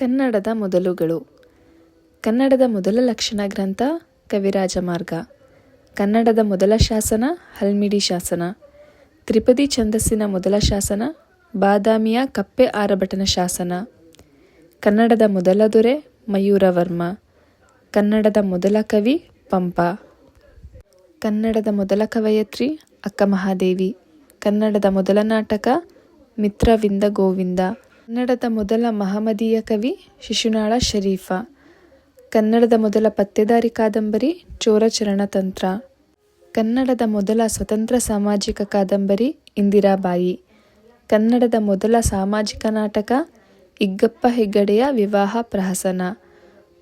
ಕನ್ನಡದ ಮೊದಲುಗಳು. ಕನ್ನಡದ ಮೊದಲ ಲಕ್ಷಣ ಗ್ರಂಥ, ಕವಿರಾಜ ಮಾರ್ಗ. ಕನ್ನಡದ ಮೊದಲ ಶಾಸನ, ಹಲ್ಮಿಡಿ ಶಾಸನ. ತ್ರಿಪದಿ ಛಂದಸ್ಸಿನ ಮೊದಲ ಶಾಸನ, ಬಾದಾಮಿಯ ಕಪ್ಪೆ ಆರಭಟನ ಶಾಸನ. ಕನ್ನಡದ ಮೊದಲ ದೊರೆ ಮಯೂರವರ್ಮ ಕನ್ನಡದ ಮೊದಲ ಕವಿ, ಪಂಪ. ಕನ್ನಡದ ಮೊದಲ ಕವಯತ್ರಿ ಅಕ್ಕ ಮಹಾದೇವಿ ಕನ್ನಡದ ಮೊದಲ ನಾಟಕ, ಮಿತ್ರವಿಂದ ಗೋವಿಂದ. ಕನ್ನಡದ ಮೊದಲ ಮಹಮದೀಯ ಕವಿ ಶಿಶುನಾಳ ಶರೀಫ. ಕನ್ನಡದ ಮೊದಲ ಪತ್ತೆದಾರಿ ಕಾದಂಬರಿ ಚೋರಚರಣ ತಂತ್ರ. ಕನ್ನಡದ ಮೊದಲ ಸ್ವತಂತ್ರ ಸಾಮಾಜಿಕ ಕಾದಂಬರಿ ಇಂದಿರಾಬಾಯಿ. ಕನ್ನಡದ ಮೊದಲ ಸಾಮಾಜಿಕ ನಾಟಕ ಇಗ್ಗಪ್ಪ ಹೆಗ್ಗಡೆಯ ವಿವಾಹ ಪ್ರಹಸನ.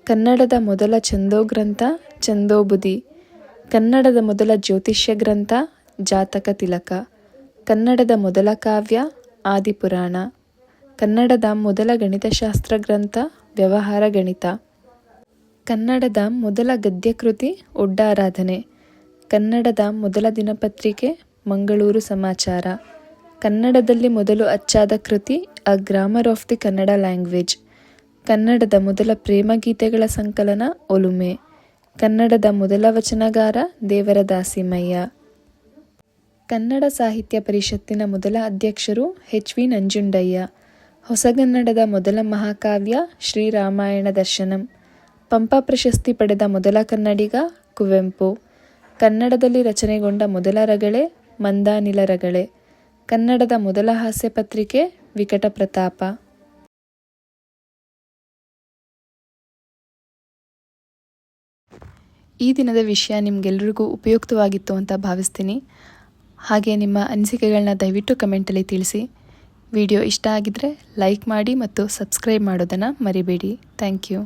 ಕನ್ನಡದ ಮೊದಲ ಛಂದೋಗ್ರಂಥ ಛಂದೋಬುದಿ ಕನ್ನಡದ ಮೊದಲ ಜ್ಯೋತಿಷ್ಯ ಗ್ರಂಥ ಜಾತಕ ತಿಲಕ. ಕನ್ನಡದ ಮೊದಲ ಕಾವ್ಯ ಆದಿಪುರಾಣ. ಕನ್ನಡದ ಮೊದಲ ಗಣಿತಶಾಸ್ತ್ರ ಗ್ರಂಥ, ವ್ಯವಹಾರ ಗಣಿತ. ಕನ್ನಡದ ಮೊದಲ ಗದ್ಯಕೃತಿ, ಒಡ್ಡಾರಾಧನೆ. ಕನ್ನಡದ ಮೊದಲ ದಿನಪತ್ರಿಕೆ, ಮಂಗಳೂರು ಸಮಾಚಾರ. ಕನ್ನಡದಲ್ಲಿ ಮೊದಲು ಅಚ್ಚಾದ ಕೃತಿ, a grammar of the Kannada language. ಕನ್ನಡದ ಮೊದಲ ಪ್ರೇಮಗೀತೆಗಳ ಸಂಕಲನ, ಒಲುಮೆ. ಕನ್ನಡದ ಮೊದಲ ವಚನಗಾರ ದೇವರದಾಸಿಮಯ್ಯ ಕನ್ನಡ ಸಾಹಿತ್ಯ ಪರಿಷತ್ತಿನ ಮೊದಲ ಅಧ್ಯಕ್ಷರು ಎಚ್ ವಿ ನಂಜುಂಡಯ್ಯ. ಹೊಸಗನ್ನಡದ ಮೊದಲ ಮಹಾಕಾವ್ಯ ಶ್ರೀರಾಮಾಯಣ ದರ್ಶನಂ. ಪಂಪ ಪ್ರಶಸ್ತಿ ಪಡೆದ ಮೊದಲ ಕನ್ನಡಿಗ ಕುವೆಂಪು. ಕನ್ನಡದಲ್ಲಿ ರಚನೆಗೊಂಡ ಮೊದಲ ರಗಳೆ ಮಂದಾನಿಲ ರಗಳೆ. ಕನ್ನಡದ ಮೊದಲ ಹಾಸ್ಯ ಪತ್ರಿಕೆ ವಿಕಟ ಪ್ರತಾಪ ಈ ದಿನದ ವಿಷಯ ನಿಮಗೆಲ್ಲರಿಗೂ ಉಪಯುಕ್ತವಾಗಿತ್ತು ಅಂತ ಭಾವಿಸ್ತೀನಿ. ಹಾಗೆ ನಿಮ್ಮ ಅನಿಸಿಕೆಗಳನ್ನ ದಯವಿಟ್ಟು ಕಮೆಂಟಲ್ಲಿ ತಿಳಿಸಿ. ವಿಡಿಯೋ ಇಷ್ಟ ಆಗಿದ್ದರೆ ಲೈಕ್ ಮಾಡಿ ಮತ್ತು ಸಬ್ಸ್ಕ್ರೈಬ್ ಮಾಡೋದನ್ನು ಮರಿಬೇಡಿ. Thank you.